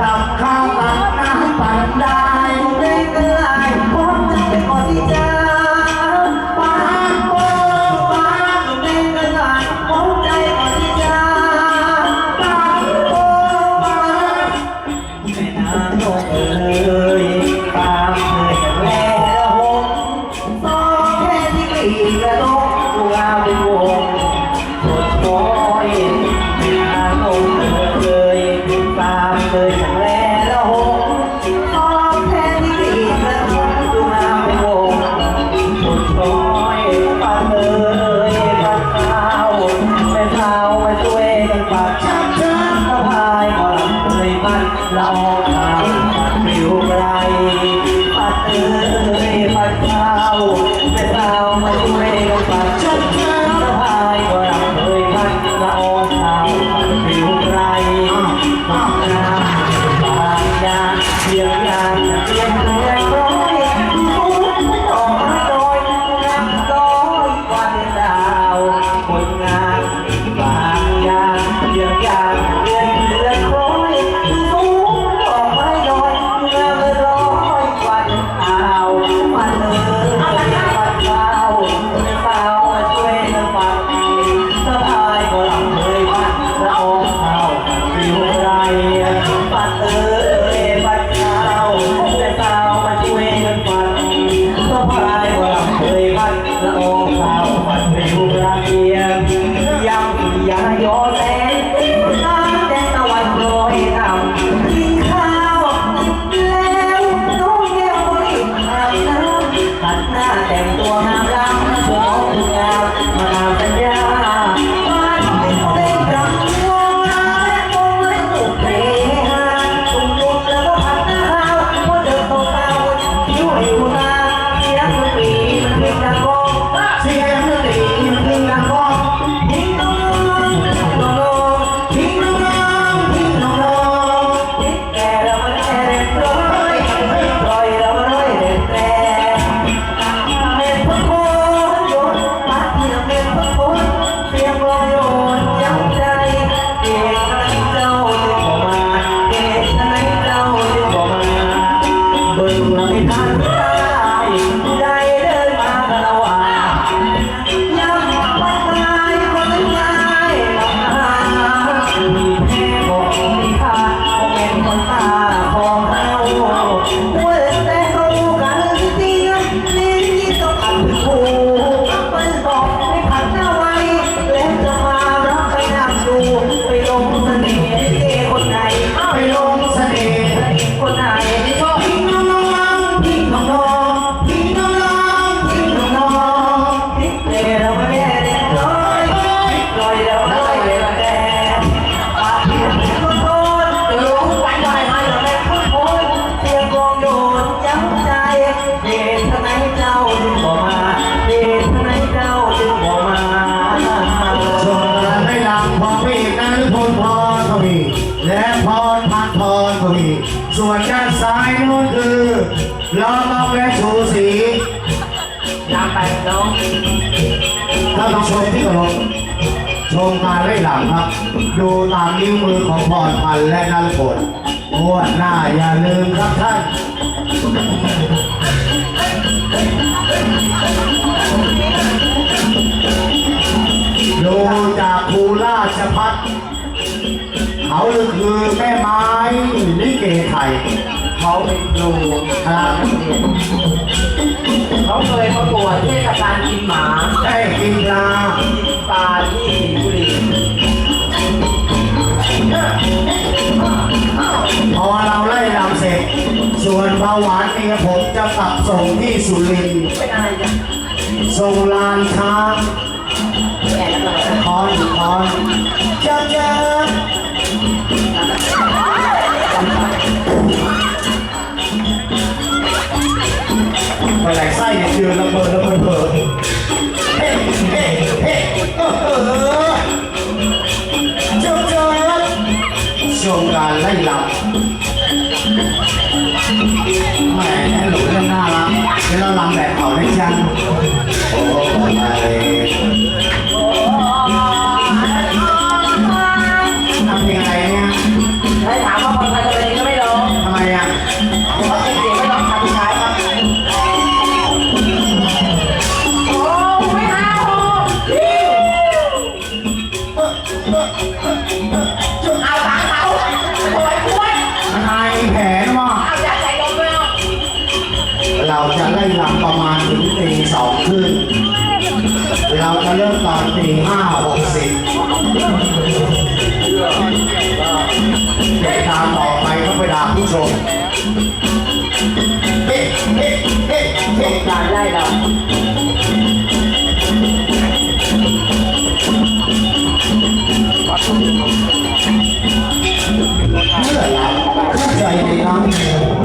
ตับข้าวตับน้ำปั่นได้ Saat. นพันพรก็มี ส่วนด้านซ้ายนู้นคือล้อมองและชูสีตามไปน้องถ้าต้องชมที่ตลกชมการไล่หลังครับ ดูตามนิ้วมือของพรพันและนันผลงวดหน้าอย่าลืมครับท่านดูจากภูราชพัฒน์ เขาคือแม่ไม้ลิเกไทยเขาเป็นครูครับเขาเคยประกวดเทศกาลกินหมาได้กินลาปลาที่สิงห์บุรีพอเราไล่ลำเสร็จ ส่วนเบาหวานเมียผมจะตับส่งที่สุรินทร์ส่งลานช้าคอนคอนจ้จ้า มาแหลกไส้เนี่ยยืเบิดระเบิดเบิดเฮ้เฮ้เฮ้เออเออจบจบช่วงการไเรื่เวลเฮ้เฮ้เลย มาณถึงตีสองครึ่งเราจะเริ่มตอนตีห้าหกสิบเด็กตามต่อไปก็ไปด่าผู้ชมเฮ้เฮ้เฮ้เฮ้การไล่เราเมื่อเราเข้าใจในนั้น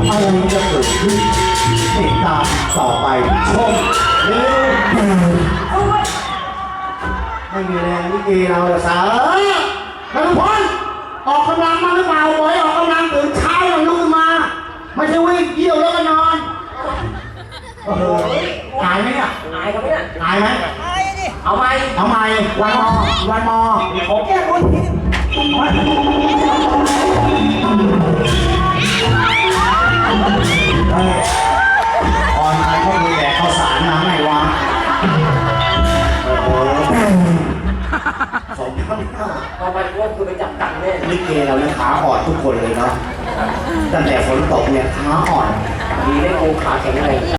อะไรจะเกิดขึ้น ติดตามต่อไปชมเร็วไม่มีแรงลิเกเราละสาวนักพลออกกำลังมาหรือเปล่าบอยออกกำลังตื่นเช้าแล้วลุกขึ้นมา ไม่ใช่วิ่งเยี่ยวแล้วก็นอนโอ้โหหายไหมเนี่ยอายเขาไหมเนี่ยหายไหมเอาไหมเอาใหม่วันมอวันมอขอแก้คนทีเเอาไปว่าคือไปจับตังค์เนี่ยลิเกเราเนี่ยขาอ่อนทุกคนเลยเนาะตั้งแต่ฝนตกเนี่ยขาอ่อน ดีได้กูขาแข็งแรง